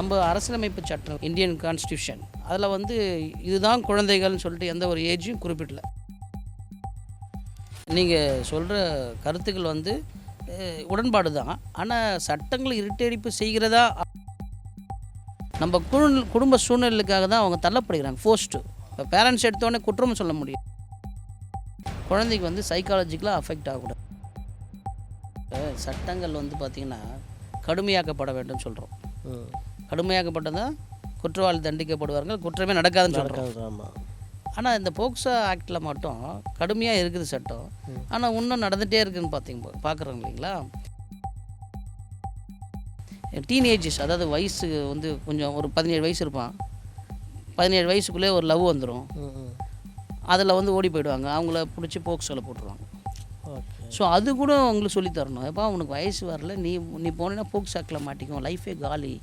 நம்ம அரசியலமைப்பு சட்டம் இந்தியன் கான்ஸ்டியூஷன் அதில் வந்து இதுதான் குழந்தைகள்னு சொல்லிட்டு எந்த ஒரு ஏஜையும் குறிப்பிடல. நீங்கள் சொல்கிற கருத்துக்கள் வந்து உடன்பாடு தான். ஆனால் சட்டங்களை இருட்டடிப்பு செய்கிறதா? நம்ம குழு குடும்ப சூழ்நிலைக்காக தான் அவங்க தள்ளப்படுகிறாங்க ஃபோர்ஸ்ட்டு இப்போ பேரண்ட்ஸ் எடுத்தோடனே குற்றமும் சொல்ல முடியும் குழந்தைக்கு வந்து சைக்காலஜிக்கலாக அஃபெக்ட் ஆகக்கூடாது. சட்டங்கள் வந்து பார்த்திங்கன்னா கடுமையாக்கப்பட வேண்டும் சொல்கிறோம் கடுமையாக்கப்பட்டதான் குற்றவாளி தண்டிக்கப்படுவார்கள். குற்றமே நடக்காதுன்னு சொல்கிறோம் ஆமாம் ஆனால் இந்த போக்சோ ஆக்டில் மட்டும் கடுமையாக இருக்குது சட்டம். ஆனால் இன்னும் நடந்துகிட்டே இருக்குதுன்னு பார்த்தீங்க பார்க்குறோம் இல்லைங்களா? டீனேஜஸ் அதாவது வயசு வந்து கொஞ்சம் ஒரு பதினேழு வயசு இருப்பான். பதினேழு வயசுக்குள்ளே ஒரு லவ் வந்துடும் அதில் வந்து ஓடி போயிடுவாங்க. அவங்கள பிடிச்சி போக்சோவில் போட்டுருவாங்க. ஸோ அது கூட உங்களுக்கு சொல்லித் தரணும். எப்போ உனக்கு வயசு வரல. நீ நீ போனேன்னா போக்ஸ் ஆக்கில் மாட்டிக்கும் லைஃபே காலி.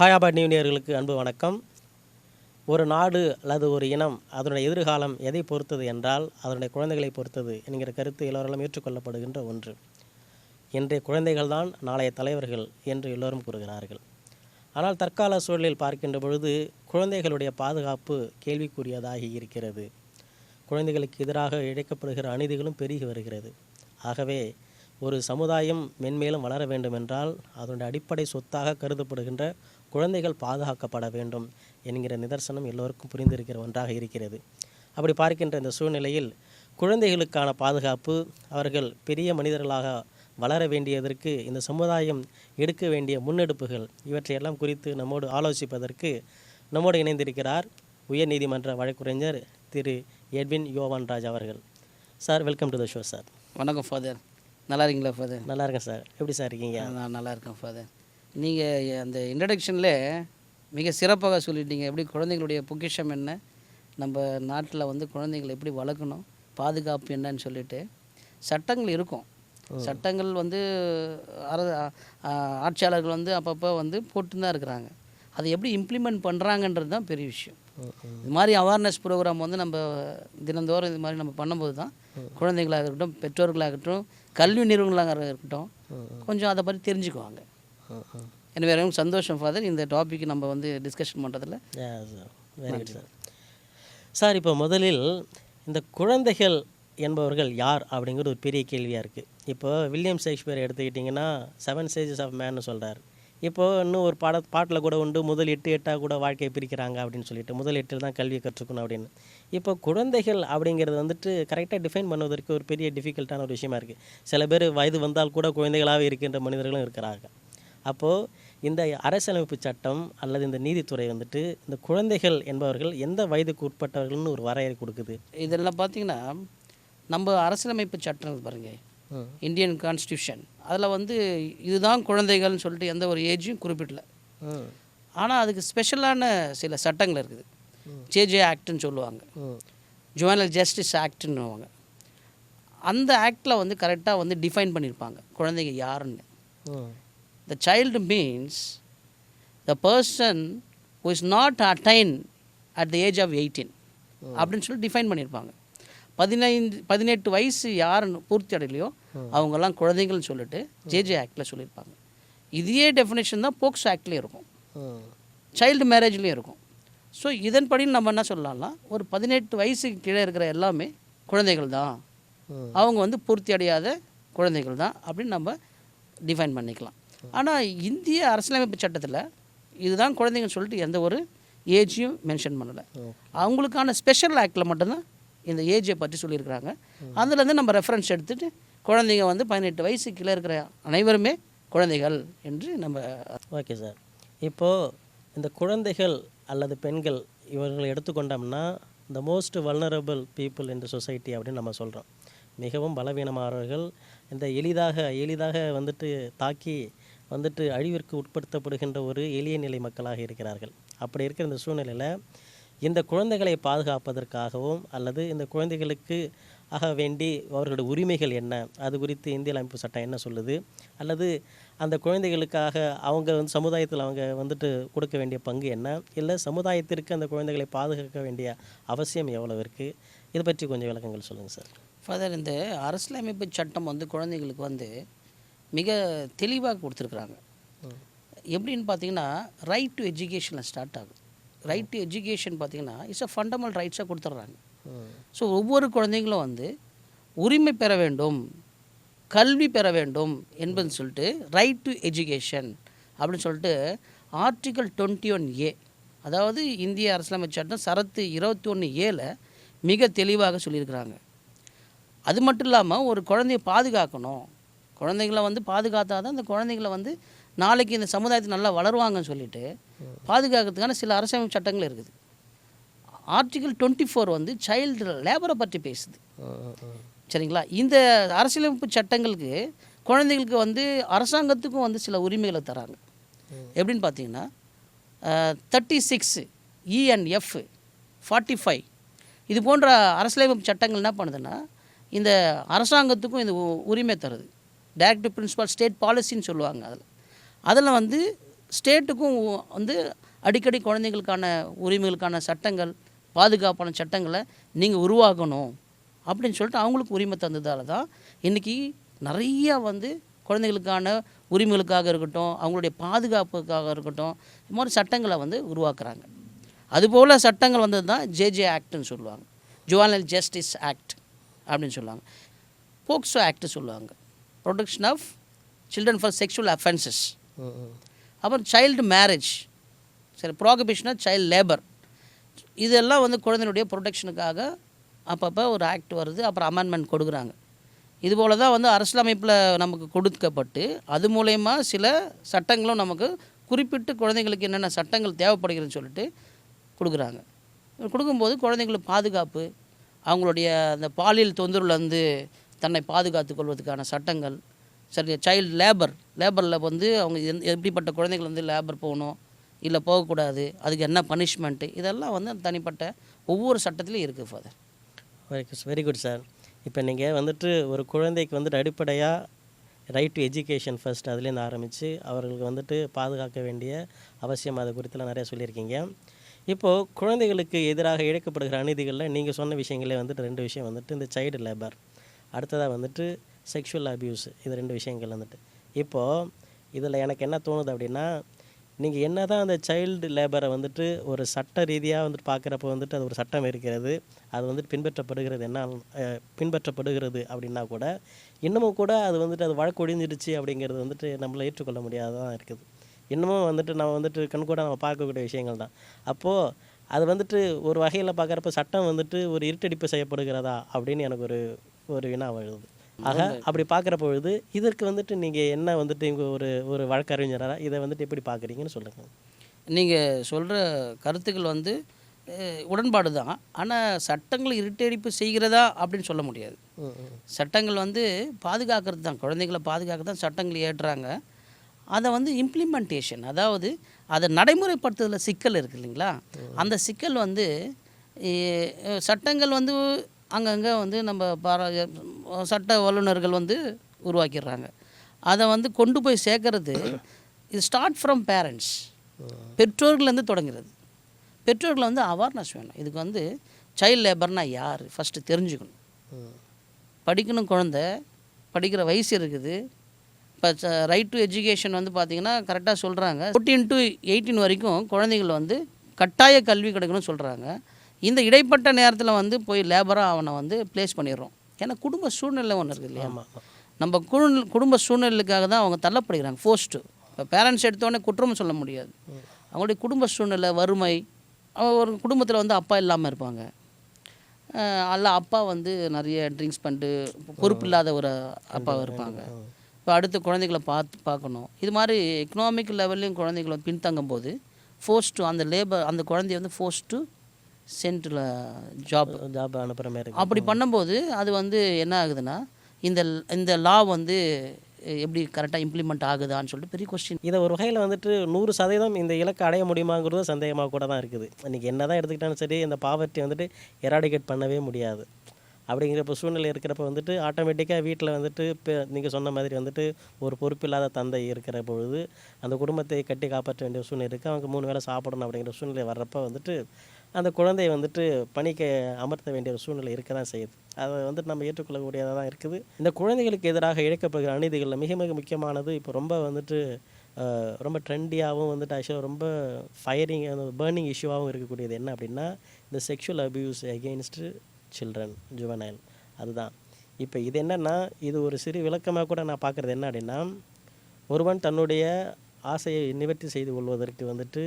ஹாயாபாட் நியூனியர்களுக்கு அன்பு வணக்கம். ஒரு நாடு அல்லது ஒரு இனம் அதனுடைய எதிர்காலம் எதை பொறுத்தது என்றால் அதனுடைய குழந்தைகளை பொறுத்தது என்கிற கருத்து எல்லோராலும் ஏற்றுக்கொள்ளப்படுகின்ற ஒன்று. இன்றைய குழந்தைகள் தான் நாளைய தலைவர்கள் என்று எல்லோரும் கூறுகிறார்கள். ஆனால் தற்கால சூழலில் பார்க்கின்ற பொழுது குழந்தைகளுடைய பாதுகாப்பு கேள்விக்குரியதாகி இருக்கிறது. குழந்தைகளுக்கு எதிராக இழைக்கப்படுகிற அநீதிகளும் பெருகி வருகிறது. ஆகவே ஒரு சமுதாயம் மென்மேலும் வளர வேண்டுமென்றால் அதனுடைய அடிப்படை சொத்தாக கருதப்படுகின்ற குழந்தைகள் பாதுகாக்கப்பட வேண்டும் என்கிற நிதர்சனம் எல்லோருக்கும் புரிந்திருக்கிற ஒன்றாக இருக்கிறது. அப்படி பார்க்கின்ற இந்த சூழ்நிலையில் குழந்தைகளுக்கான பாதுகாப்பு அவர்கள் பெரிய மனிதர்களாக வளர வேண்டியதற்கு இந்த சமுதாயம் எடுக்க வேண்டிய முன்னெடுப்புகள் இவற்றையெல்லாம் குறித்து நம்மோடு ஆலோசிப்பதற்கு நம்மோடு இணைந்திருக்கிறார் உயர்நீதிமன்ற வழக்குரைஞர் திரு எட்வின் யோவான் ராஜ் அவர்கள். Sir welcome to the show sir. வணக்கம் ஃபாதர். நல்லா இருக்கீங்களா ஃபாதர்? நல்லா இருக்கேன் சார். எப்படி சார் இருக்கீங்க? நான் நல்லா இருக்கேன் ஃபாதர். நீங்கள் அந்த இன்ட்ரடக்ஷனில் மிக சிறப்பாக சொல்லிட்டீங்க. எப்படி குழந்தைங்களுடைய பொக்கிஷம் என்ன? நம்ம நாட்டில் வந்து குழந்தைங்களை எப்படி வளர்க்கணும்? பாதுகாப்பு என்னன்னு சொல்லிட்டு சட்டங்கள் இருக்கும். சட்டங்கள் வந்து அர ஆட்சியாளர்கள் வந்து அப்பப்போ வந்து போட்டு தான் இருக்கிறாங்க. அதை எப்படி இம்ப்ளிமெண்ட் பண்ணுறாங்கன்றது தான் பெரிய விஷயம். இது மாதிரி அவேர்னஸ் ப்ரோக்ராம் வந்து நம்ம தினந்தோறும் இது மாதிரி நம்ம பண்ணும்போது தான் குழந்தைகளாக இருக்கட்டும் பெற்றோர்களாகட்டும் கல்வி நிறுவனங்களாக இருக்கட்டும் கொஞ்சம் அதை பற்றி தெரிஞ்சுக்குவாங்க. எனவே ரொம்ப சந்தோஷம் ஃபாதர் இந்த டாபிக் நம்ம வந்து டிஸ்கஷன் பண்ணுறதுல வெரி குட் சார் சார் இப்போ முதலில் இந்த குழந்தைகள் என்பவர்கள் யார் அப்படிங்கிறது ஒரு பெரிய கேள்வியாக இருக்குது இப்போ வில்லியம் ஷேக்ஸ்பியர் எடுத்துக்கிட்டிங்கன்னா செவன் ஸ்டேஜஸ் ஆஃப் மேன்னு சொல்கிறார் இப்போ இன்னும் ஒரு பாட பாட்டில் கூட உண்டு முதல் எட்டு எட்டாக கூட வாழ்க்கையை பிரிக்கிறாங்க அப்படின்னு சொல்லிட்டு முதல் எட்டில் தான் கல்வியை கற்றுக்கணும் அப்படின்னு. இப்போ குழந்தைகள் அப்படிங்கிறது வந்துட்டு கரெக்டாக டிஃபைன் பண்ணுவதற்கு ஒரு பெரிய டிஃபிகல்ட்டான ஒரு விஷயமா இருக்குது சில பேர் வயது வந்தால் கூட குழந்தைகளாகவே இருக்கின்ற மனிதர்களும் இருக்கிறாங்க அப்போது இந்த அரசியலமைப்பு சட்டம் அல்லது இந்த நீதித்துறை வந்துட்டு இந்த குழந்தைகள் என்பவர்கள் எந்த வயதுக்கு உட்பட்டவர்கள்னு ஒரு வரையறை கொடுக்குது? இதெல்லாம் பார்த்தீங்கன்னா நம்ம அரசியலமைப்பு சட்டம் பாருங்க. இந்தியன் கான்ஸ்டியூஷன் அதில் வந்து இதுதான் குழந்தைகள்னு சொல்லிட்டு எந்த ஒரு ஏஜையும் குறிப்பிடல. ஆனால் அதுக்கு ஸ்பெஷலான சில சட்டங்கள் இருக்குது. ஜேஜே ஆக்ட்னு சொல்லுவாங்க. ஜுவனல் ஜஸ்டிஸ் ஆக்ட்னுவாங்க அந்த ஆக்டில் வந்து கரெக்டாக வந்து டிஃபைன் பண்ணியிருப்பாங்க. குழந்தைங்க யாருன்னு. The child means the person who is not attained at the age of 18 அப்படின்னு சொல்லி டிஃபைன் பண்ணியிருப்பாங்க. பதினைந்து பதினெட்டு வயசு யார் பூர்த்தி அடையலையோ அவங்கெல்லாம் குழந்தைங்கள்னு சொல்லிட்டு ஜேஜே ஆக்டில் சொல்லியிருப்பாங்க. இதே டெஃபினேஷன் தான் போக்ஸ் ஆக்ட்லேயும் இருக்கும். சைல்டு மேரேஜ்லேயும் இருக்கும். ஸோ இதன்படி நம்ம என்ன சொல்லலாம்னா ஒரு பதினெட்டு வயசுக்கு கீழே இருக்கிற எல்லாமே குழந்தைகள் தான். அவங்க வந்து பூர்த்தி அடையாத குழந்தைகள் தான் அப்படின்னு நம்ம டிஃபைன் பண்ணிக்கலாம். ஆனால் இந்திய அரசியலமைப்பு சட்டத்தில் இதுதான் குழந்தைங்கன்னு சொல்லிட்டு எந்த ஒரு ஏஜையும் மென்ஷன் பண்ணலை. அவங்களுக்கான ஸ்பெஷல் ஆக்டில் மட்டும்தான் இந்த ஏஜை பற்றி சொல்லியிருக்கிறாங்க. அதுலேருந்து நம்ம ரெஃபரன்ஸ் எடுத்துகிட்டு குழந்தைங்க வந்து பதினெட்டு வயசு கீழே இருக்கிற அனைவருமே குழந்தைகள் என்று நம்ம ஓகே சார். இப்போது இந்த குழந்தைகள் அல்லது பெண்கள் இவர்களை எடுத்துக்கொண்டோம்னா the most vulnerable people the society அப்படின்னு நம்ம சொல்கிறோம் மிகவும் பலவீனமானவர்கள் இந்த எளிதாக எளிதாக வந்துட்டு தாக்கி வந்துட்டு அழிவிற்கு உட்படுத்தப்படுகின்ற ஒரு எளிய நிலை மக்களாக இருக்கிறார்கள். அப்படி இருக்கிற இந்த சூழ்நிலையில் இந்த குழந்தைகளை பாதுகாப்பதற்காகவும் அல்லது இந்த குழந்தைகளுக்கு ஆக வேண்டி அவர்களுடைய உரிமைகள் என்ன? அது குறித்து இந்திய அமைப்பு சட்டம் என்ன சொல்லுது? அல்லது அந்த குழந்தைகளுக்காக அவங்க வந்து சமுதாயத்தில் அவங்க வந்துட்டு கொடுக்க வேண்டிய பங்கு என்ன? இல்லை சமுதாயத்திற்கு அந்த குழந்தைகளை பாதுகாக்க வேண்டிய அவசியம் எவ்வளவு இருக்குது இதை பற்றி கொஞ்சம் விளக்கங்கள் சொல்லுங்கள் சார். ஃபாதர் இந்த அரசியலமைப்பு சட்டம் வந்து குழந்தைகளுக்கு வந்து மிக தெளிவாக கொடுத்துருக்குறாங்க. எப்படின்னு பார்த்தீங்கன்னா ரைட் டு எஜுகேஷனில் ஸ்டார்ட் ஆகுது. ரைட் டு எஜுகேஷன் பார்த்தீங்கன்னா இட்ஸ் அ ஃபண்டமெண்டல் ரைட்ஸாக கொடுத்துட்றாங்க. ஸோ ஒவ்வொரு குழந்தைங்களும் வந்து உரிமை பெற வேண்டும் கல்வி பெற வேண்டும் என்பது சொல்லிட்டு ரைட் டு எஜுகேஷன் அப்படின்னு சொல்லிட்டு ஆர்டிகல் டுவெண்ட்டி ஒன் ஏ அதாவது இந்திய அரசியலமைப்பு சட்டம் சரத்து இருபத்தி ஒன்று ஏல மிக தெளிவாக சொல்லியிருக்கிறாங்க. அது மட்டும் இல்லாமல் ஒரு குழந்தைய பாதுகாக்கணும் குழந்தைங்கள வந்து பாதுகாத்தா தான் அந்த குழந்தைங்கள வந்து நாளைக்கு இந்த சமுதாயத்தில் நல்லா வளருவாங்கன்னு சொல்லிட்டு பாதுகாக்கிறதுக்கான சில அரசியலமைப்பு சட்டங்கள் இருக்குது. ஆர்டிகல் டுவெண்ட்டி ஃபோர் வந்து சைல்டு லேபரை பற்றி பேசுது. சரிங்களா? இந்த அரசியலமைப்பு சட்டங்களுக்கு குழந்தைங்களுக்கு வந்து அரசாங்கத்துக்கும் வந்து சில உரிமைகளை தராங்க. எப்படின்னு பார்த்தீங்கன்னா தேர்ட்டி சிக்ஸ் இஎன்எஃப் ஃபார்ட்டி ஃபைவ் இது போன்ற அரசியலமைப்பு சட்டங்கள் என்ன பண்ணுதுன்னா இந்த அரசாங்கத்துக்கும் இந்த உ- உரிமை தருது. டேரக்டிவ் பிரின்சிபால் ஸ்டேட் பாலிசின்னு சொல்லுவாங்க அதில். அதில் வந்து ஸ்டேட்டுக்கும் வந்து அடிக்கடி குழந்தைங்களுக்கான உரிமைகளுக்கான சட்டங்கள் பாதுகாப்பான சட்டங்களை நீங்கள் உருவாக்கணும் அப்படின்னு சொல்லிட்டு அவங்களுக்கு உரிமை தந்ததால தான் இன்றைக்கி நிறையா வந்து குழந்தைகளுக்கான உரிமைகளுக்காக இருக்கட்டும் அவங்களுடைய பாதுகாப்புக்காக இருக்கட்டும் இது மாதிரி சட்டங்களை வந்து உருவாக்குறாங்க. அதுபோல் சட்டங்கள் வந்தது தான் ஜேஜே ஆக்ட்னு சொல்லுவாங்க. ஜுவானல் ஜஸ்டிஸ் ஆக்ட் அப்படின்னு சொல்லுவாங்க. போக்சோ ஆக்ட் சொல்லுவாங்க. Protection of children for sexual offences அப்புறம் சைல்டு மேரேஜ் சரி ப்ராகபிஷன் ஆஃப் சைல்டு லேபர் இதெல்லாம் வந்து குழந்தைகளுடைய ப்ரொடெக்ஷனுக்காக அப்பப்போ ஒரு ஆக்ட் வருது அப்புறம் அமெண்ட்மெண்ட் கொடுக்குறாங்க. இது போல தான் வந்து அரசியலமைப்பில் நமக்கு கொடுக்கப்பட்டு அது மூலயமா சில சட்டங்களும் நமக்கு குறிப்பிட்டு குழந்தைங்களுக்கு என்னென்ன சட்டங்கள் தேவைப்படுகிறதுன்னு சொல்லிட்டு கொடுக்குறாங்க. கொடுக்கும்போது குழந்தைங்களுக்கு பாதுகாப்பு அவங்களுடைய அந்த பாலியல் தொந்தரவுலேருந்து தன்னை பாதுகாத்துக் கொள்வதற்கான சட்டங்கள். சரி சைல்டு லேபர் லேபரில் வந்து அவங்க எப்படிப்பட்ட குழந்தைகள் வந்து லேபர் போகணும் இல்லை போகக்கூடாது அதுக்கு என்ன பனிஷ்மெண்ட்டு இதெல்லாம் வந்து தனிப்பட்ட ஒவ்வொரு சட்டத்திலையும் இருக்குது ஃபாதர் வெரி குட் சார் இப்போ நீங்கள் வந்துட்டு ஒரு குழந்தைக்கு வந்துட்டு அடிப்படையாக ரைட் டு எஜுகேஷன் ஃபர்ஸ்ட் அதுலேருந்து ஆரம்பித்து அவர்களுக்கு வந்துட்டு பாதுகாக்க வேண்டிய அவசியம் அது குறித்துலாம் நிறைய சொல்லியிருக்கீங்க. இப்போது குழந்தைகளுக்கு எதிராக இழைக்கப்படுகிற அநீதிகளில் நீங்கள் சொன்ன விஷயங்களே வந்துட்டு ரெண்டு விஷயம் வந்துட்டு இந்த சைல்டு லேபர் அடுத்ததாக வந்துட்டு செக்ஷுவல் அபியூஸ் இது ரெண்டு விஷயங்கள் வந்துட்டு. இப்போது இதில் எனக்கு என்ன தோணுது அப்படின்னா நீங்கள் என்ன தான் அந்த சைல்டு லேபரை வந்துட்டு ஒரு சட்ட ரீதியாக வந்துட்டு பார்க்குறப்ப வந்துட்டு அது ஒரு சட்டம் இருக்கிறது அது வந்துட்டு பின்பற்றப்படுகிறது என்ன பின்பற்றப்படுகிறது அப்படின்னா கூட இன்னமும் கூட அது வந்துட்டு அது வழக்கு ஒடிஞ்சிடுச்சு அப்படிங்கிறது வந்துட்டு நம்மளை ஏற்றுக்கொள்ள முடியாததான் இருக்குது. இன்னமும் வந்துட்டு நம்ம வந்துட்டு கண்கூட நம்ம பார்க்கக்கூடிய விஷயங்கள் தான். அப்போது அது வந்துட்டு ஒரு வகையில் பார்க்குறப்ப சட்டம் வந்துட்டு ஒரு இருட்டடிப்பு செய்யப்படுகிறதா அப்படின்னு எனக்கு ஒரு ஒரு வினா வருது. ஆக அப்படி பார்க்குற பொழுது இதற்கு வந்துட்டு நீங்கள் என்ன வந்துட்டு இங்கே ஒரு ஒரு வழக்கறிஞராக இதை வந்துட்டு எப்படி பார்க்குறீங்கன்னு சொல்லுங்கள் நீங்கள் சொல்கிற கருத்துக்கள் வந்து உடன்பாடு தான். ஆனால் சட்டங்கள் இருட்டடிப்பு செய்கிறதா அப்படின்னு சொல்ல முடியாது. சட்டங்கள் வந்து பாதுகாக்கிறது தான். குழந்தைகளை பாதுகாக்க தான் சட்டங்கள் ஏற்றுறாங்க அதை வந்து இம்ப்ளிமெண்டேஷன் அதாவது அதை நடைமுறைப்படுத்துறதுல சிக்கல் இருக்கு இல்லைங்களா? அந்த சிக்கல் வந்து சட்டங்கள் வந்து அங்கங்கே வந்து நம்ம பாரா சட்ட வல்லுநர்கள் வந்து உருவாக்கிடுறாங்க. அதை வந்து கொண்டு போய் சேர்க்கறது இது ஸ்டார்ட் ஃப்ரம் பேரண்ட்ஸ் பெற்றோர்கள்லேருந்து தொடங்கிறது. பெற்றோர்கள் வந்து அவேர்னஸ் வேணும். இதுக்கு வந்து சைல்ட் லேபர்னால் யார்? ஃபஸ்ட்டு தெரிஞ்சுக்கணும். படிக்கணும் குழந்த படிக்கிற வயசு இருக்குது. இப்போ ரைட் டு எஜுகேஷன் வந்து பார்த்திங்கன்னா கரெக்டாக சொல்கிறாங்க ஃபோர்டீன் டு எயிட்டீன் வரைக்கும் குழந்தைகள் வந்து கட்டாய கல்வி கிடைக்கணும்னு சொல்கிறாங்க இந்த இடைப்பட்ட நேரத்தில் வந்து போய் லேபராக அவனை வந்து ப்ளேஸ் பண்ணிடுறோம். ஏன்னா குடும்ப சூழ்நிலை ஒன்று இருக்குது இல்லையா? நம்ம குடும்ப சூழ்நிலைக்காக தான் அவங்க தள்ளப்படுகிறாங்க ஃபோஸ்ட்டு இப்போ பேரண்ட்ஸ் எடுத்தோடனே குற்றம் சொல்ல முடியாது. அவங்களுடைய குடும்ப சூழ்நிலை வறுமை ஒரு குடும்பத்தில் வந்து அப்பா இல்லாமல் இருப்பாங்க. அல்ல அப்பா வந்து நிறைய ட்ரிங்க்ஸ் பண்ணிட்டு பொறுப்பு இல்லாத ஒரு அப்பா இருப்பாங்க. இப்போ அடுத்த குழந்தைகளை பார்த்து பார்க்கணும். இது மாதிரி எக்கனாமிக் லெவல்லையும் குழந்தைகளை பின்தங்கும் போது ஃபோர்ஸ் டு அந்த லேபர் அந்த குழந்தைய வந்து ஃபோர்ஸ் டு சென்ட்ரில் ஜாப் ஜாப் அனுப்புகிற மாதிரி. அப்படி பண்ணும்போது அது வந்து என்ன ஆகுதுன்னா இந்த இந்த லா வந்து எப்படி கரெக்டாக இம்ப்ளிமெண்ட் ஆகுதான்னு சொல்லிட்டு பெரிய கொஸ்டின் இதை ஒரு வகையில் வந்துட்டு நூறு சதவீதம் இந்த இலக்கை அடைய முடியுமாங்கிறது சந்தேகமாக கூட தான் இருக்குது. இன்றைக்கி என்ன தான் எடுத்துக்கிட்டாலும் சரி இந்த பாவர்ட்டி வந்துட்டு எராடிகேட் பண்ணவே முடியாது. அப்படிங்கிறப்ப சூழ்நிலை இருக்கிறப்ப வந்துட்டு ஆட்டோமேட்டிக்காக வீட்டில் வந்துட்டு இப்போ நீங்கள் சொன்ன மாதிரி வந்துட்டு ஒரு பொறுப்பில்லாத தந்தை இருக்கிற பொழுது அந்த குடும்பத்தை கட்டி காப்பாற்ற வேண்டிய சூழ்நிலை இருக்குது அவங்க மூணு வேளை சாப்பிடணும் அப்படிங்கிற சூழ்நிலை வர்றப்ப வந்துட்டு அந்த குழந்தையை வந்துட்டு பணிக்கு அமர்த்த வேண்டிய ஒரு சூழ்நிலை இருக்க தான் செய்யுது. அதை வந்துட்டு நம்ம ஏற்றுக்கொள்ளக்கூடியதாக தான் இருக்குது. இந்த குழந்தைகளுக்கு எதிராக இழைக்கப்படுகிற அநீதிகளில் மிக மிக முக்கியமானது இப்போ ரொம்ப வந்துட்டு ரொம்ப ட்ரெண்டியாகவும் வந்துட்டு ஆக்சுவலாக ரொம்ப ஃபயரிங் பேர்னிங் இஷ்யூவாகவும் இருக்கக்கூடியது என்ன அப்படின்னா இந்த sexual abuse against children juvenile அதுதான். இப்போ இது என்னென்னா இது ஒரு சிறு விளக்கமாக கூட நான் பார்க்குறது என்ன அப்படின்னா ஒருவன் தன்னுடைய ஆசையை நிவர்த்தி செய்து கொள்வதற்கு வந்துட்டு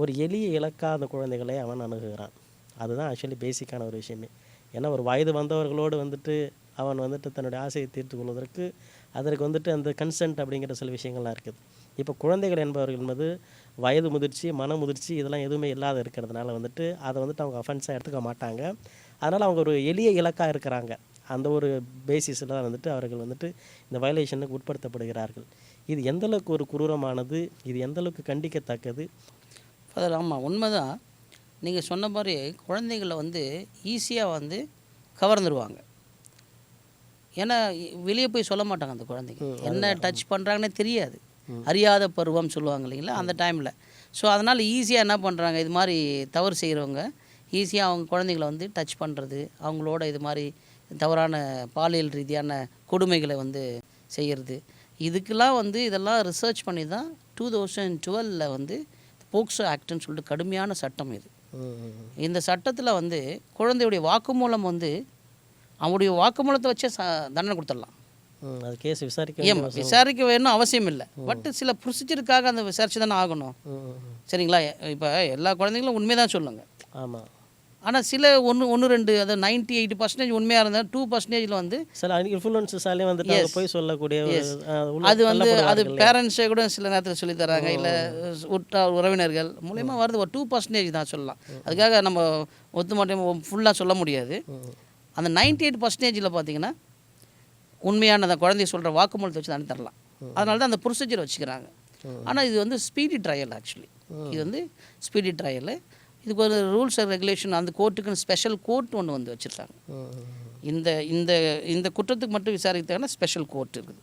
ஒரு எளிய இலக்காத குழந்தைகளை அவன் அணுகுகிறான். அதுதான் ஆக்சுவலி பேசிக்கான ஒரு விஷயமே. ஏன்னா ஒரு வயது வந்தவர்களோடு வந்துட்டு அவன் வந்துட்டு தன்னுடைய ஆசையை தீர்த்து கொள்வதற்கு அதற்கு வந்துட்டு அந்த கன்சென்ட் அப்படிங்கிற சில விஷயங்கள்லாம் இருக்குது. இப்போ குழந்தைகள் என்பவர்கள் என்பது வயது முதிர்ச்சி மன முதிர்ச்சி இதெல்லாம் எதுவுமே இல்லாத இருக்கிறதுனால வந்துட்டு அதை வந்துட்டு அவங்க அஃபென்ஸாக எடுத்துக்க மாட்டாங்க. அதனால் அவங்க ஒரு எளிய இலக்காக இருக்கிறாங்க. அந்த ஒரு பேசிஸில் தான் வந்துட்டு அவர்கள் வந்துட்டு இந்த வயலேஷனுக்கு உட்படுத்தப்படுகிறார்கள். இது எந்த அளவுக்கு ஒரு குரூரமானது? இது எந்த அளவுக்கு கண்டிக்கத்தக்கது? ஃபாதர் ஆமாம் உண்மைதான். நீங்கள் சொன்ன மாதிரி குழந்தைகளை வந்து ஈஸியாக வந்து கவர்ந்துருவாங்க. ஏன்னா வெளியே போய் சொல்ல மாட்டாங்க அந்த குழந்தைங்க. என்ன டச் பண்ணுறாங்கன்னே தெரியாது. அறியாத பருவம் சொல்லுவாங்க இல்லைங்களா? அந்த டைமில் ஸோ அதனால் ஈஸியாக என்ன பண்ணுறாங்க இது மாதிரி தவறு செய்கிறவங்க ஈஸியாக அவங்க குழந்தைங்களை வந்து டச் பண்ணுறது அவங்களோட இது மாதிரி தவறான பாலியல் ரீதியான கொடுமைகளை வந்து செய்கிறது இதுக்கெல்லாம் வந்து இதெல்லாம் ரிசர்ச் பண்ணி தான் டூ தௌசண்ட் டுவெலில் வந்து போக்சோ ஆக்ட்னு சொல்லிட்டு கடுமையான சட்டம் இது. இந்த சட்டத்தில் வந்து குழந்தையுடைய வாக்குமூலம் வந்து அவனுடைய வாக்குமூலத்தை வச்சே தண்டனை கொடுத்துடலாம். அது கேஸ் விசாரிக்க விசாரிக்க வேணும் அவசியம் இல்லை. பட் சில ப்ரொசீஜருக்காக அந்த விசாரிச்சு தானே ஆகணும் சரிங்களா? இப்போ எல்லா குழந்தைங்களும் உண்மையை தான் சொல்லுங்க. ஆமாம் ஆனால் சில ஒன்று ஒன்று ரெண்டு அதாவது நைன்ட்டி எயிட்டி பர்சன்டேஜ் உண்மையாக இருந்தால் டூ பர்சன்டேஜில் வந்து சில இன்ஃப்ளூயன்ஸஸாலே வந்துட்டு அவங்க போய் சொல்லக்கூடிய அது வந்து அது. பேரண்ட்ஸே கூட சில நேரத்தில் சொல்லி தராங்க. இல்லை உற்றார் உறவினர்கள் மூலயமா வருது. ஒரு டூ பர்சன்டேஜ் தான் சொல்லலாம். அதுக்காக நம்ம ஒத்து மட்டும் ஃபுல்லாக சொல்ல முடியாது. அந்த நைன்டி எயிட் பர்சன்டேஜில் பார்த்தீங்கன்னா உண்மையான அந்த குழந்தைய சொல்கிற வாக்குமூலத்தை வச்சு தானே தரலாம். அதனால தான் அந்த ப்ரொசீஜர் வச்சுக்கிறாங்க. ஆனால் இது வந்து ஸ்பீடி ட்ரையல் ஆக்சுவலி இது வந்து ஸ்பீடி ட்ரையல் இதுக்கு ஒரு ரூல்ஸ் அண்ட் ரெகுலேஷன் அந்த கோர்ட்டுக்குன்னு ஸ்பெஷல் கோர்ட் ஒன்று வந்து வச்சுருக்காங்க. இந்த இந்த இந்த குற்றத்துக்கு மட்டும் விசாரிக்கிறதுக்கான ஸ்பெஷல் கோர்ட் இருக்குது.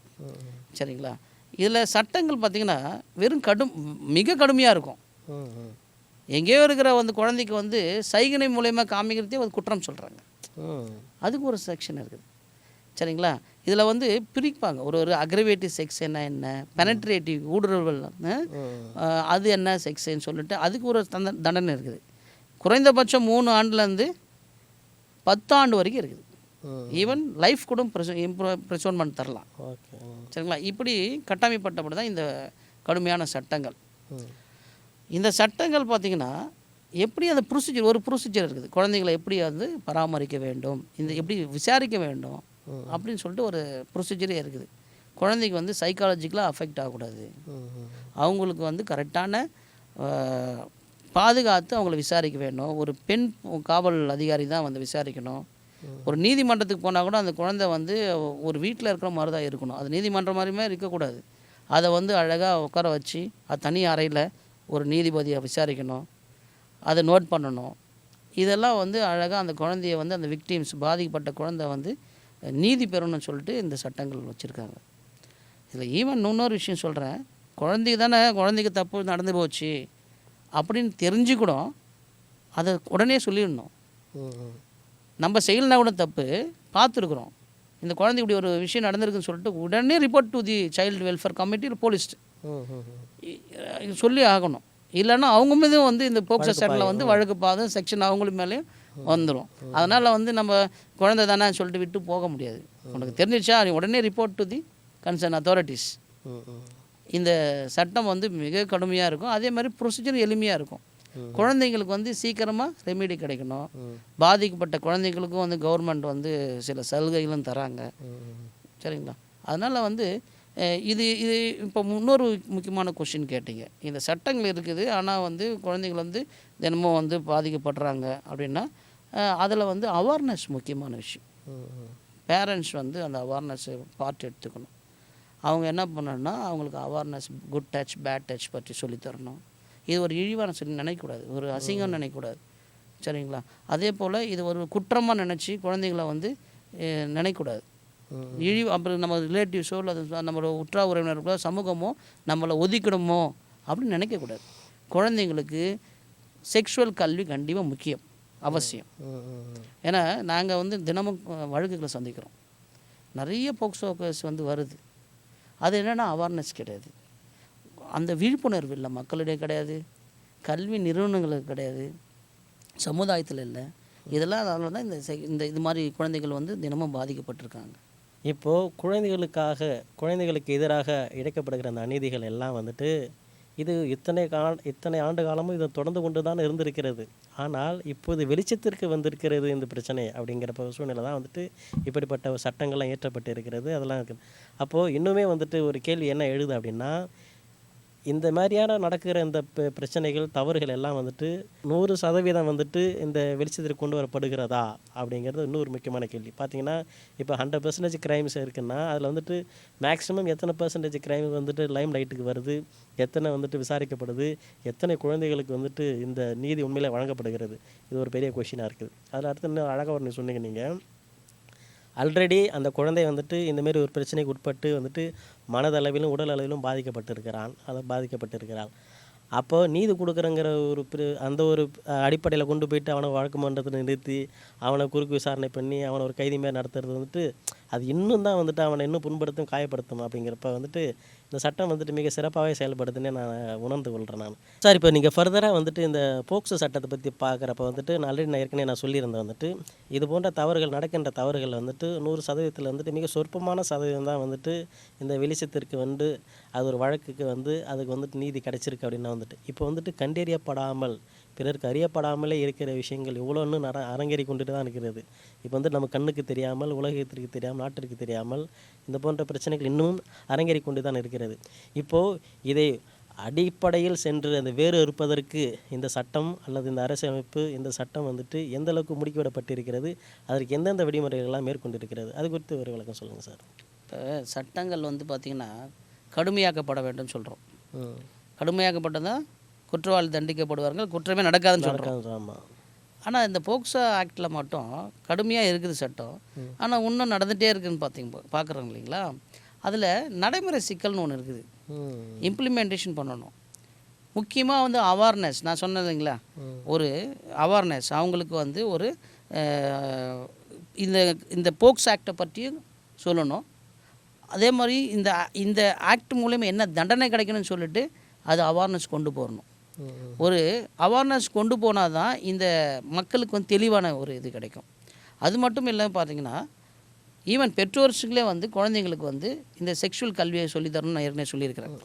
சரிங்களா? இதில் சட்டங்கள் பார்த்திங்கன்னா வெறும் கடும் மிக கடுமையாக இருக்கும். எங்கேயோ இருக்கிற வந்து குழந்தைக்கு வந்து சைகனை மூலயமா காமிக்கிறதே ஒரு குற்றம் சொல்கிறாங்க அதுக்கு ஒரு செக்ஷன் இருக்குது. சரிங்களா? இதில் வந்து பிரிப்பாங்க. ஒரு ஒரு அக்ரவேட்டிவ் செக்ஸ் என்ன என்ன பெனட்ரேட்டிவ் ஊடுருவல் அது என்ன செக்ஸ்ன்னு சொல்லிட்டு அதுக்கு ஒரு தண்டனை இருக்குது. குறைந்தபட்சம் மூணு ஆண்டுலேருந்து பத்து ஆண்டு வரைக்கும் இருக்குது. ஈவன் லைஃப் கூட ப்ரெசோன்மெண்ட் தரலாம். சரிங்களா? இப்படி கட்டமைப்பட்டபடி தான் இந்த கடுமையான சட்டங்கள். இந்த சட்டங்கள் பார்த்திங்கன்னா எப்படி அந்த ப்ரொசீஜர் ஒரு ப்ரொசீஜர் இருக்குது. குழந்தைகளை எப்படி வந்து பராமரிக்க வேண்டும் இந்த எப்படி விசாரிக்க வேண்டும் அப்படின்னு சொல்லிட்டு ஒரு ப்ரொசீஜரே இருக்குது. குழந்தைக்கு வந்து சைக்காலஜிக்கலாக அஃபெக்ட் ஆகக்கூடாது. அவங்களுக்கு வந்து கரெக்டான பாதுகாத்து அவங்கள விசாரிக்க வேண்டும் ஒரு பெண் காவல் அதிகாரி தான் வந்து விசாரிக்கணும். ஒரு நீதிமன்றத்துக்கு போனால் கூட அந்த குழந்தை வந்து ஒரு வீட்டில் இருக்கிற மாதிரி தான் இருக்கணும். அது நீதிமன்றம் மாதிரியுமே இருக்கக்கூடாது அதை வந்து அழகாக உட்கார வச்சு அது தனி அறையில் ஒரு நீதிபதியை விசாரிக்கணும். அதை நோட் பண்ணணும். இதெல்லாம் வந்து அழகாக அந்த குழந்தைய வந்து அந்த விக்டிம்ஸ் பாதிக்கப்பட்ட குழந்தை வந்து நீதி பெறணும்னு சொல்லிட்டு இந்த சட்டங்கள் வச்சுருக்காங்க. இதில் ஈவன் இன்னொரு விஷயம் சொல்கிறேன் குழந்தைக்கு தானே குழந்தைக்கு தப்பு நடந்து போச்சு. அப்படின்னு தெரிஞ்சு கூட அதை உடனே சொல்லிடணும். நம்ம செய்யலனா கூட தப்பு. பார்த்துருக்குறோம். இந்த குழந்தை இப்படி ஒரு விஷயம் நடந்திருக்குன்னு சொல்லிட்டு உடனே report to the child welfare committee police. சொல்லி ஆகணும். இல்லைன்னா அவங்க மீதும் வந்து இந்த போக்சோ சட்டில் வந்து வழக்கு பாதம் செக்ஷன் அவங்களுக்கு மேலேயும் வந்துடும் அதனால் வந்து நம்ம குழந்தை தானே சொல்லிட்டு விட்டு போக முடியாது. உனக்கு தெரிஞ்சிச்சா உடனே report to the concern authorities. இந்த சட்டம் வந்து மிக கடுமையாக இருக்கும். அதே மாதிரி ப்ரொசீஜர் எளிமையாக இருக்கும். குழந்தைங்களுக்கு வந்து சீக்கிரமாக ரெமிடி கிடைக்கணும். பாதிக்கப்பட்ட குழந்தைங்களுக்கும் வந்து கவர்மெண்ட் வந்து சில சலுகைகளும் தராங்க. சரிங்களா? அதனால் வந்து இது இது இப்போ இன்னொரு முக்கியமான கொஷின் கேட்டீங்க. இந்த சட்டங்கள் இருக்குது. ஆனால் வந்து குழந்தைகள் வந்து தினமும் வந்து பாதிக்கப்படுறாங்க அப்படின்னா அதில் வந்து அவேர்னஸ் முக்கியமான விஷயம். பேரண்ட்ஸ் வந்து அந்த அவேர்னஸ் பார்ட் எடுத்துக்கணும். அவங்க என்ன பண்ணணும்னா அவங்களுக்கு awareness good touch bad touch பற்றி சொல்லித் தரணும். இது ஒரு இழிவான சொல்லி நினைக்கக்கூடாது. ஒரு அசிங்கம் நினைக்கக்கூடாது. சரிங்களா? அதே போல் இது ஒரு குற்றமாக நினச்சி குழந்தைங்கள வந்து நினைக்கக்கூடாது. இழிவு அப்புறம் நம்ம ரிலேட்டிவ்ஸோ அல்லது நம்மளோட உற்றா உறவினர்களோ சமூகமோ நம்மளை ஒதுக்கிடுமோ அப்படின்னு நினைக்கக்கூடாது. குழந்தைங்களுக்கு செக்ஷுவல் கல்வி கண்டிப்பாக முக்கியம் அவசியம். ஏன்னா நாங்கள் வந்து தினமும் வழக்குகளை சந்திக்கிறோம். நிறைய போக்சோ கேஸ் வந்து வருது. அது என்னென்னா அவேர்னஸ் கிடையாது. அந்த விழிப்புணர்வு இல்லை மக்களிடையே கிடையாது. கல்வி நிறுவனங்களுக்கு கிடையாது. சமுதாயத்தில் இல்லை. இதெல்லாம் அதனால தான் இந்த செ- இந்த இது மாதிரி குழந்தைகள் வந்து தினமும் பாதிக்கப்பட்டிருக்காங்க. இப்போது குழந்தைகளுக்காக குழந்தைகளுக்கு எதிராக இழைக்கப்படுகிற அந்த அநீதிகள் எல்லாம் வந்துட்டு இது இத்தனை கா இத்தனை ஆண்டு காலமும் இது தொடர்ந்து கொண்டு தான் இருந்திருக்கிறது. ஆனால் இப்போது வெளிச்சத்திற்கு வந்திருக்கிறது இந்த பிரச்சனை அப்படிங்கிற சூழ்நிலை தான் வந்துட்டு இப்படிப்பட்ட சட்டங்கள்லாம் இயற்றப்பட்டு இருக்கிறது அதெல்லாம் இருக்குது. அப்போது இன்னுமே வந்துட்டு ஒரு கேள்வி என்ன எழுது அப்படின்னா இந்த மாதிரியான நடக்கிற இந்த பிரச்சனைகள் தவறுகள் எல்லாம் வந்துட்டு நூறு சதவீதம் வந்துட்டு இந்த வெளிச்சத்திற்கு கொண்டு வரப்படுகிறதா அப்படிங்கிறது இன்னொரு முக்கியமான கேள்வி. பார்த்தீங்கன்னா இப்போ ஹண்ட்ரட் பர்சன்டேஜ் கிரைம்ஸ் இருக்குன்னா அதில் வந்துட்டு மேக்ஸிமம் எத்தனை பர்சன்டேஜ் கிரைம் வந்துட்டு லைம் லைட்டுக்கு வருது எத்தனை வந்துட்டு விசாரிக்கப்படுது எத்தனை குழந்தைகளுக்கு வந்துட்டு இந்த நீதி உண்மையிலே வழங்கப்படுகிறது. இது ஒரு பெரிய கொஷினாக இருக்குது. அதில் அடுத்து இன்னும் அழகாக ஒரு சொன்னீங்க நீங்கள் ஆல்ரெடி அந்த குழந்தை வந்துட்டு இந்தமாரி ஒரு பிரச்சனைக்கு உட்பட்டு வந்துட்டு மனதளவிலும் உடல் அளவிலும் பாதிக்கப்பட்டிருக்கிறான். அதை பாதிக்கப்பட்டிருக்கிறாள். அப்போ நீதி கொடுக்குறங்கிற ஒரு பிரி- அந்த ஒரு அடிப்படையில் கொண்டு போயிட்டு அவனை வழக்கு மன்றத்தில் நிறுத்தி அவனை குறுக்கு விசாரணை பண்ணி அவனை ஒரு கைதி மாதிரி நடத்துறது வந்துட்டு அது இன்னும் தான் வந்துட்டு அவனை இன்னும் புண்படுத்தும் காயப்படுத்தும் அப்படிங்கிறப்ப வந்துட்டு இந்த சட்டம் வந்துட்டு மிக சிறப்பாகவே செயல்படுதுன்னே நான் உணர்ந்து கொள்கிறேன் நான். சார் இப்போ நீங்கள் ஃபர்தராக வந்துட்டு இந்த போக்சோ சட்டத்தை பற்றி பார்க்குறப்ப வந்துட்டு நான் ஆல்ரெடி நான் ஏற்கனவே நான் சொல்லியிருந்தேன் வந்துட்டு இது போன்ற தவறுகள் நடக்கின்ற தவறுகள் வந்துட்டு நூறு சதவீதத்தில் வந்துட்டு மிக சொற்பமான சதவீதம் தான் வந்துட்டு இந்த வெளிச்சத்திற்கு வந்து அது ஒரு வழக்குக்கு வந்து அதுக்கு வந்துட்டு நீதி கிடைச்சிருக்கு அப்படின்னா வந்துட்டு இப்போ வந்துட்டு கண்டறியப்படாமல் பிறருக்கு அறியப்படாமலே இருக்கிற விஷயங்கள் இவ்வளோன்னு நட அரங்கேறி கொண்டுட்டு தான் இருக்கிறது. இப்போ வந்து நம்ம கண்ணுக்கு தெரியாமல் உலகத்திற்கு தெரியாமல் நாட்டிற்கு தெரியாமல் இந்த போன்ற பிரச்சனைகள் இன்னமும் அரங்கேறி கொண்டு தான் இருக்கிறது. இப்போது இதை அடிப்படையில் சென்று அந்த வேறு இருப்பதற்கு இந்த சட்டம் அல்லது இந்த அரசமைப்பு இந்த சட்டம் வந்துட்டு எந்த அளவுக்கு முடுக்கிவிடப்பட்டிருக்கிறது அதற்கு எந்தெந்த விதிமுறைகள்லாம் மேற்கொண்டிருக்கிறது அது குறித்து ஒரு விளக்கம் சொல்லுங்கள் சார். இப்போ சட்டங்கள் வந்து பார்த்திங்கன்னா கடுமையாக்கப்பட வேண்டும் சொல்கிறோம் கடுமையாக்கப்பட்டதான் குற்றவாளி தண்டிக்கப்படுவார்கள். குற்றமே நடக்காதுன்னு ஆமாம் ஆனால் இந்த போக்சோ ஆக்டில் மட்டும் கடுமையாக இருக்குது சட்டம். ஆனால் இன்னும் நடந்துகிட்டே இருக்குன்னு பார்த்தீங்க பார்க்குறோம் இல்லைங்களா? அதில் நடைமுறை சிக்கல்னு ஒன்று இருக்குது. இம்ப்ளிமெண்டேஷன் பண்ணணும். முக்கியமாக வந்து அவேர்னஸ் நான் சொன்னது இல்லைங்களா? ம். ஒரு அவேர்னஸ் அவங்களுக்கு வந்து ஒரு இந்த இந்த போக்ஸ் ஆக்டை பற்றியும் சொல்லணும். அதே மாதிரி இந்த இந்த ஆக்ட் மூலயமா என்ன தண்டனை கிடைக்கணும்னு சொல்லிட்டு அது அவேர்னஸ் கொண்டு போகணும் ஒரு அவேர்னஸ் கொண்டு போனால் தான் இந்த மக்களுக்கு வந்து தெளிவான ஒரு இது கிடைக்கும். அது மட்டும் இல்லாமல் பார்த்தீங்கன்னா ஈவன் பெற்றோர்ஸுங்களே வந்து குழந்தைங்களுக்கு வந்து இந்த செக்ஷுவல் கல்வியை சொல்லித் தரணும்னு நான் ஏற்கனவே சொல்லியிருக்கிறேன்.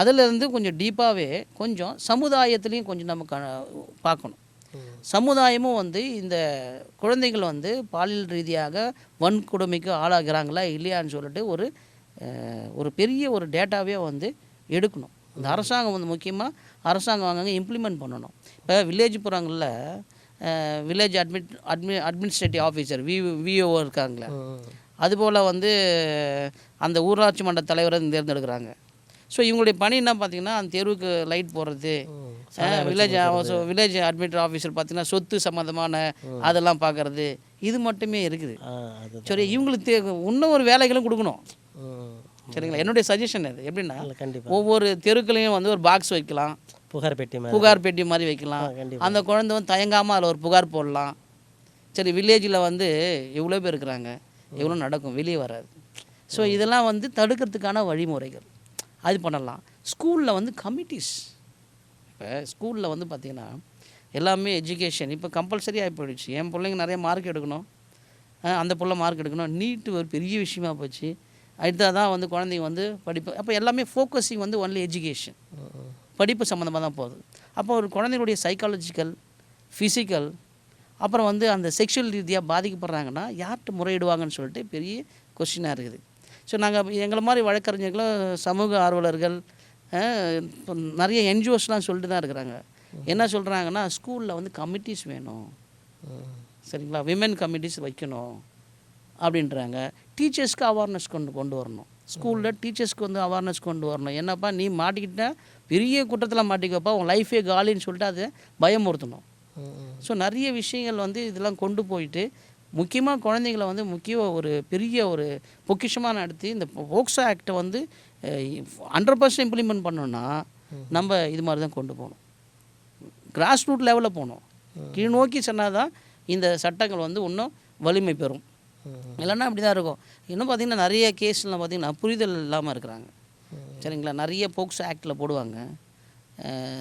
அதிலிருந்து கொஞ்சம் டீப்பாகவே கொஞ்சம் சமுதாயத்துலேயும் கொஞ்சம் நம்ம க பார்க்கணும். சமுதாயமும் வந்து இந்த குழந்தைகள் வந்து பாலியல் ரீதியாக வன்கொடுமைக்கு ஆளாகிறாங்களா இல்லையான்னு சொல்லிட்டு ஒரு ஒரு பெரிய ஒரு டேட்டாவே வந்து எடுக்கணும். இந்த அரசாங்கம் வந்து முக்கியமாக அரசாங்கம் அங்கங்கே இம்ப்ளிமெண்ட் பண்ணணும். இப்போ வில்லேஜ் புறங்களில் வில்லேஜ் அட்மிட் அட்மி அட்மினிஸ்ட்ரேட்டிவ் ஆஃபீஸர் வி விஓ இருக்காங்களே அதுபோல் வந்து அந்த ஊராட்சி மன்ற தலைவரை தேர்ந்தெடுக்கிறாங்க. ஸோ இவங்களுடைய பணி என்ன பார்த்தீங்கன்னா அந்த தெருவுக்கு லைட் போடுறது வில்லேஜ் வில்லேஜ் அட்மிட் ஆஃபீஸர் பார்த்தீங்கன்னா சொத்து சம்மந்தமான அதெல்லாம் பார்க்கறது இது மட்டுமே இருக்குது. சரி இவங்களுக்கு இன்னும் ஒரு வேலைகளும் கொடுக்கணும். சரிங்களா? என்னுடைய சஜஷன் அது எப்படின்னா கண்டிப்பாக ஒவ்வொரு தெருக்களையும் வந்து ஒரு பாக்ஸ் வைக்கலாம். புகார் பெட்டி மாதிரி. புகார் பெட்டி மாதிரி வைக்கலாம். அந்த குழந்தை வந்து தயங்காமல் அதில் ஒரு புகார் போடலாம். சரி வில்லேஜில் வந்து எவ்வளோ பேர் இருக்கிறாங்க. எவ்வளோ நடக்கும்? வெளியே வராது. ஸோ இதெல்லாம் வந்து தடுக்கிறதுக்கான வழிமுறைகள். அது பண்ணலாம். ஸ்கூலில் வந்து கமிட்டிஸ் இப்போ ஸ்கூலில் வந்து பார்த்திங்கன்னா எல்லாமே எஜுகேஷன் இப்போ கம்பல்சரி ஆகி போயிடுச்சு. என் பிள்ளைங்க நிறைய மார்க் எடுக்கணும். அந்த புள்ள மார்க் எடுக்கணும். நீட்டு ஒரு பெரிய விஷயமா போச்சு. அடுத்தா தான் வந்து குழந்தைங்க வந்து படிப்பு. அப்போ எல்லாமே ஃபோக்கஸிங் வந்து ஒன்லி எஜுகேஷன் படிப்பு சம்மந்தமாக தான் போகுது. அப்போ ஒரு குழந்தைகளுடைய சைக்காலஜிக்கல் ஃபிசிக்கல் அப்புறம் வந்து அந்த செக்ஷுவல் ரீதியாக பாதிக்கப்படுறாங்கன்னா யார்கிட்ட முறையிடுவாங்கன்னு சொல்லிட்டு பெரிய கொஸ்டினாக இருக்குது. ஸோ நாங்கள் எங்களை மாதிரி வழக்கறிஞர்களும் சமூக ஆர்வலர்கள் நிறைய என்ஜிஓஸ்லாம் சொல்லிட்டு தான் இருக்கிறாங்க. என்ன சொல்கிறாங்கன்னா ஸ்கூலில் வந்து கமிட்டிஸ் வேணும். சரிங்களா? விமன் கமிட்டிஸ் வைக்கணும். அப்படின்றாங்க. டீச்சர்ஸ்க்கு அவேர்னஸ் கொண்டு கொண்டு வரணும். ஸ்கூலில் டீச்சர்ஸ்க்கு வந்து அவேர்னஸ் கொண்டு வரணும். என்னப்பா நீ மாட்டிக்கிட்ட பெரிய குற்றத்தில் மாட்டிக்கப்பா உன் லைஃபே காலின்னு சொல்லிட்டு அதை பயமுறுத்தணும். ஸோ நிறைய விஷயங்கள் வந்து இதெல்லாம் கொண்டு போயிட்டு முக்கியமாக குழந்தைங்களை வந்து முக்கிய ஒரு பெரிய ஒரு பொக்கிஷமாக நடத்தி இந்த போக்சோ ஆக்டை வந்து ஹண்ட்ரட் பர்சன்ட் இம்ப்ளிமெண்ட் பண்ணோன்னா நம்ம இது மாதிரி தான் கொண்டு போகணும். கிராஸ் ரூட் லெவலில் போகணும் கீழ் நோக்கி சொன்னால் தான் இந்த சட்டங்கள் வந்து இன்னும் வலிமை பெறும். இல்லைன்னா அப்படி தான் இருக்கும். இன்னும் பார்த்திங்கன்னா நிறைய கேஸ்லாம் பார்த்திங்கன்னா புரிதல் இல்லாமல் இருக்கிறாங்க. சரிங்களா? நிறைய போக்சோ ஆக்டில் போடுவாங்க.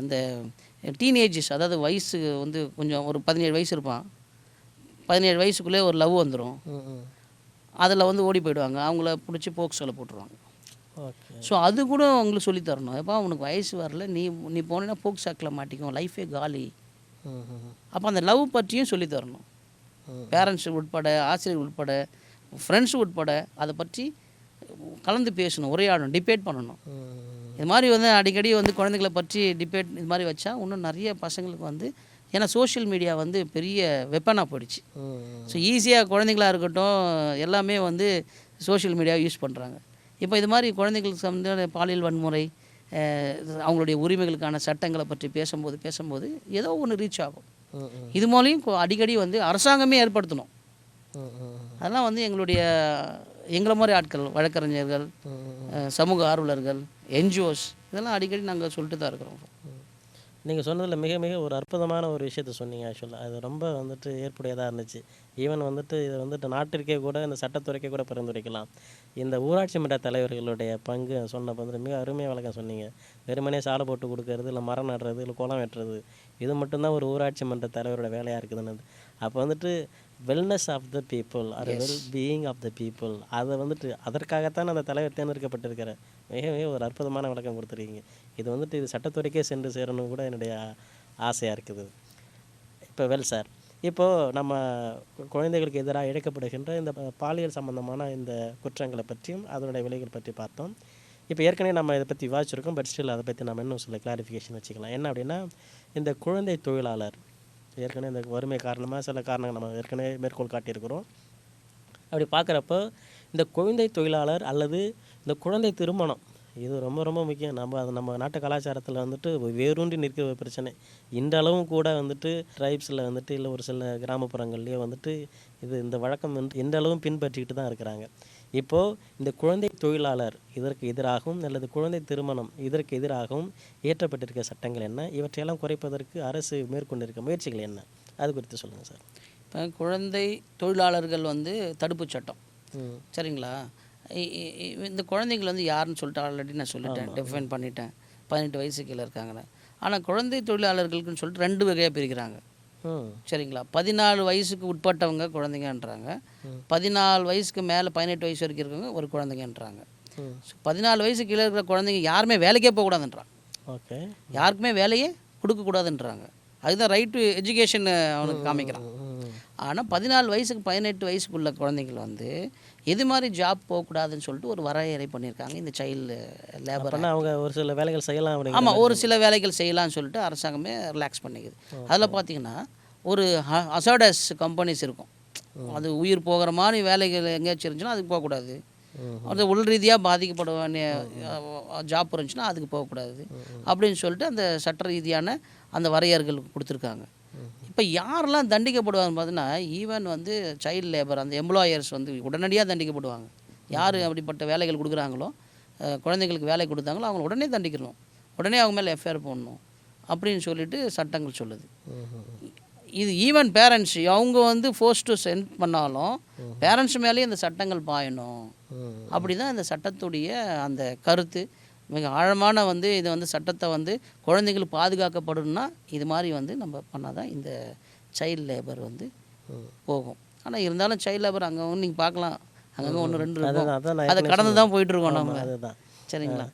இந்த டீனேஜஸ் அதாவது வயசு வந்து கொஞ்சம் ஒரு பதினேழு வயசு இருப்பான். பதினேழு வயசுக்குள்ளே ஒரு லவ் வந்துடும் அதில் வந்து ஓடி போயிடுவாங்க. அவங்கள பிடிச்சி போக்சோவில் போட்டுருவாங்க. ஸோ அது கூட உங்களுக்கு சொல்லித் தரணும். எப்போ உனக்கு வயசு வரல. நீ நீ போனீங்கன்னா போக்ஸ் ஆக்டில் மாட்டிக்கும் லைஃபே காலி. அப்போ அந்த லவ் பற்றியும் சொல்லித் தரணும். பேரண்ட்ஸ் உட்பட ஆசிரியர் உட்பட ஃப்ரெண்ட்ஸ் உட்பட அதை பற்றி கலந்து பேசணும் உரையாடணும் டிபேட் பண்ணணும். இது மாதிரி வந்து அடிக்கடி வந்து குழந்தைகளை பற்றி டிபேட் இது மாதிரி வச்சா இன்னும் நிறைய பசங்களுக்கு வந்து ஏன்னா சோஷியல் மீடியா வந்து பெரிய வெப்பனாக போயிடுச்சு. ஸோ ஈஸியாக குழந்தைங்களா இருக்கட்டும் எல்லாமே வந்து சோஷியல் மீடியா யூஸ் பண்ணுறாங்க இப்போ இது மாதிரி குழந்தைங்களுக்கு சம்மந்த பாலியல் வன்முறை அவங்களுடைய உரிமைகளுக்கான சட்டங்களை பற்றி பேசும்போது பேசும்போது ஏதோ ஒன்று ரீச் ஆகும். இது மூலையும் அடிக்கடி வந்து அரசாங்கமே ஏற்படுத்தணும். அதெல்லாம் வந்து எங்களுடைய எங்களை மாதிரி ஆட்கள் வழக்கறிஞர்கள் சமூக ஆர்வலர்கள் என்ஜிஓஸ் இதெல்லாம் அடிக்கடி நாங்கள் சொல்லிட்டு தான் இருக்கிறோம். நீங்கள் சொன்னதில் மிக மிக ஒரு அற்புதமான ஒரு விஷயத்த சொன்னீங்க ஆக்சுவலாக அது ரொம்ப வந்துட்டு ஏற்புடையதாக இருந்துச்சு. ஈவன் வந்துட்டு இதை வந்துட்டு நாட்டிற்கே கூட இந்த சட்டத்துறைக்கே கூட பரிந்துரைக்கலாம். இந்த ஊராட்சி மன்ற தலைவர்களுடைய பங்கு சொன்ன வந்துட்டு மிக அருமையாக வழக்கம் சொன்னீங்க. வெறுமனே சாலை போட்டு கொடுக்கறது இல்லை மரம் நடுறது இல்லை குளம் வெட்டுறது இது மட்டும்தான் ஒரு ஊராட்சி மன்ற தலைவரோட வேலையாக இருக்குதுன்னு அப்போ வந்துட்டு வெல்னஸ் ஆஃப் த பீப்புள் அது well being of the people அதை வந்துட்டு அதற்காகத்தான் அந்த தலைவர் தேர்ந்தெடுக்கப்பட்டிருக்கிற மிக மிக ஒரு அற்புதமான விளக்கம் கொடுத்துருக்கீங்க. இது வந்துட்டு இது சட்டத்துறைக்கே சென்று சேரணும் கூட என்னுடைய ஆசையாக இருக்குது. இப்போ வெல் சார் இப்போது நம்ம குழந்தைகளுக்கு எதிராக இழைக்கப்படுகின்ற இந்த பாலியல் சம்பந்தமான இந்த குற்றங்களை பற்றியும் அதனுடைய விலைகள் பற்றி பார்த்தோம். இப்போ ஏற்கனவே நம்ம இதை பற்றி விவாதிச்சிருக்கோம் பட் ஸ்டில் அதை பற்றி நம்ம இன்னும் சில கிளாரிஃபிகேஷன் வச்சுக்கலாம். என்ன அப்படின்னா இந்த குழந்தை தொழிலாளர் ஏற்கனவே இந்த வறுமை காரணமாக சில காரணங்கள் நம்ம ஏற்கனவே மேற்கோள் காட்டியிருக்கிறோம். அப்படி பார்க்குறப்போ இந்த குழந்தை தொழிலாளர் அல்லது இந்த குழந்தை திருமணம் இது ரொம்ப ரொம்ப முக்கியம். நம்ம அது நம்ம நாட்டு கலாச்சாரத்தில் வந்துட்டு வேரூன்றி நிற்கிற ஒரு பிரச்சனை. இன்றளவும் கூட வந்துட்டு ட்ரைப்ஸில் வந்துட்டு இல்லை ஒரு சில கிராமப்புறங்கள்லேயே வந்துட்டு இது இந்த வழக்கம் வந்து இன்றளவும் பின்பற்றிக்கிட்டு தான் இருக்கிறாங்க. இப்போது இந்த குழந்தை தொழிலாளர் இதற்கு எதிராகவும் அல்லது குழந்தை திருமணம் இதற்கு எதிராகவும் இயற்றப்பட்டிருக்க சட்டங்கள் என்ன? இவற்றையெல்லாம் குறைப்பதற்கு அரசு மேற்கொண்டிருக்க முயற்சிகள் என்ன? அது குறித்து சொல்லுங்கள் சார். இப்போ குழந்தை தொழிலாளர்கள் வந்து தடுப்புச் சட்டம். சரிங்களா? இந்த குழந்தைகள் வந்து யாருன்னு சொல்லிட்டு ஆல்ரெடி நான் சொல்லிட்டேன் டிஃபைன் பண்ணிட்டேன். பதினெட்டு வயசு கீழே இருக்காங்கன்னு. ஆனால் குழந்தை தொழிலாளர்களுக்குன்னு சொல்லிட்டு ரெண்டு வகையாக பிரிக்கிறாங்க. சரிங்களா? பதினாலு வயசுக்கு உட்பட்டவங்க குழந்தைங்கன்றாங்க. பதினாலு வயசுக்கு மேலே பதினெட்டு வயசு வரைக்கும் இருக்கவங்க ஒரு குழந்தைங்கன்றாங்க. பதினாலு வயசு கீழே இருக்கிற குழந்தைங்க யாருமே வேலைக்கே போகக்கூடாதுன்றாங்க. ஓகே. யாருக்குமே வேலையே கொடுக்கக்கூடாதுன்றாங்க. அதுதான் ரைட் டு எஜுகேஷன் அவனுக்கு காமிக்கிறான். ஆனால் பதினாலு வயசுக்கு பதினெட்டு வயசுக்குள்ள குழந்தைகள் வந்து எது மாதிரி ஜாப் போகக்கூடாதுன்னு சொல்லிட்டு ஒரு வரையறை பண்ணியிருக்காங்க. இந்த சைல்டு லேபர் அவங்க ஒரு சில வேலைகள் செய்யலாம் அப்படிங்க ஆமாம் ஒரு சில வேலைகள் செய்யலாம்னு சொல்லிட்டு அரசாங்கமே ரிலாக்ஸ் பண்ணிக்குது. அதில் பார்த்தீங்கன்னா ஒரு அசாடஸ் கம்பெனிஸ் இருக்கும். அது உயிர் போகிற மாதிரி வேலைகள் எங்கேயாச்சும் இருந்துச்சுன்னா அதுக்கு போகக்கூடாது. அது உள் ரீதியாக பாதிக்கப்பட வேண்டிய ஜாப் இருந்துச்சுன்னா அதுக்கு போகக்கூடாது. அப்படின்னு சொல்லிட்டு அந்த சட்ட ரீதியான அந்த வரையறைகள் கொடுத்துருக்காங்க. இப்போ யாரெல்லாம் தண்டிக்கப்படுவாங்க பார்த்தீங்கன்னா ஈவன் வந்து சைல்டு லேபர் அந்த எம்ப்ளாயர்ஸ் வந்து உடனடியாக தண்டிக்கப்படுவாங்க. யார் அப்படிப்பட்ட வேலைகள் கொடுக்குறாங்களோ குழந்தைங்களுக்கு வேலை கொடுத்தாங்களோ அவங்க உடனே தண்டிக்கணும். உடனே அவங்க மேலே எஃப்ஐஆர் போடணும். அப்படின்னு சொல்லிட்டு சட்டங்கள் சொல்லுது. இது ஈவன் பேரண்ட்ஸ் அவங்க வந்து ஃபோர்ஸ் டு சென்ட் பண்ணாலும் பேரண்ட்ஸ் மேலேயும் இந்த சட்டங்கள் பாயணும். அப்படி தான் இந்த சட்டத்துடைய அந்த கருத்து. மிக ஆழமான வந்து இது வந்து சட்டத்தை வந்து குழந்தைகள் பாதுகாக்கப்படணும்னா இது மாதிரி வந்து நம்ம பண்ணால் தான் இந்த சைல்டு லேபர் வந்து போகும். ஆனால் இருந்தாலும் சைல்டு லேபர் அங்கே நீங்கள் பார்க்கலாம். அங்கங்கே ஒன்று ரெண்டு இருக்கும். அதை கடந்து தான் போயிட்டு இருக்கோம் ஆமா, நம்ம சரிங்களா?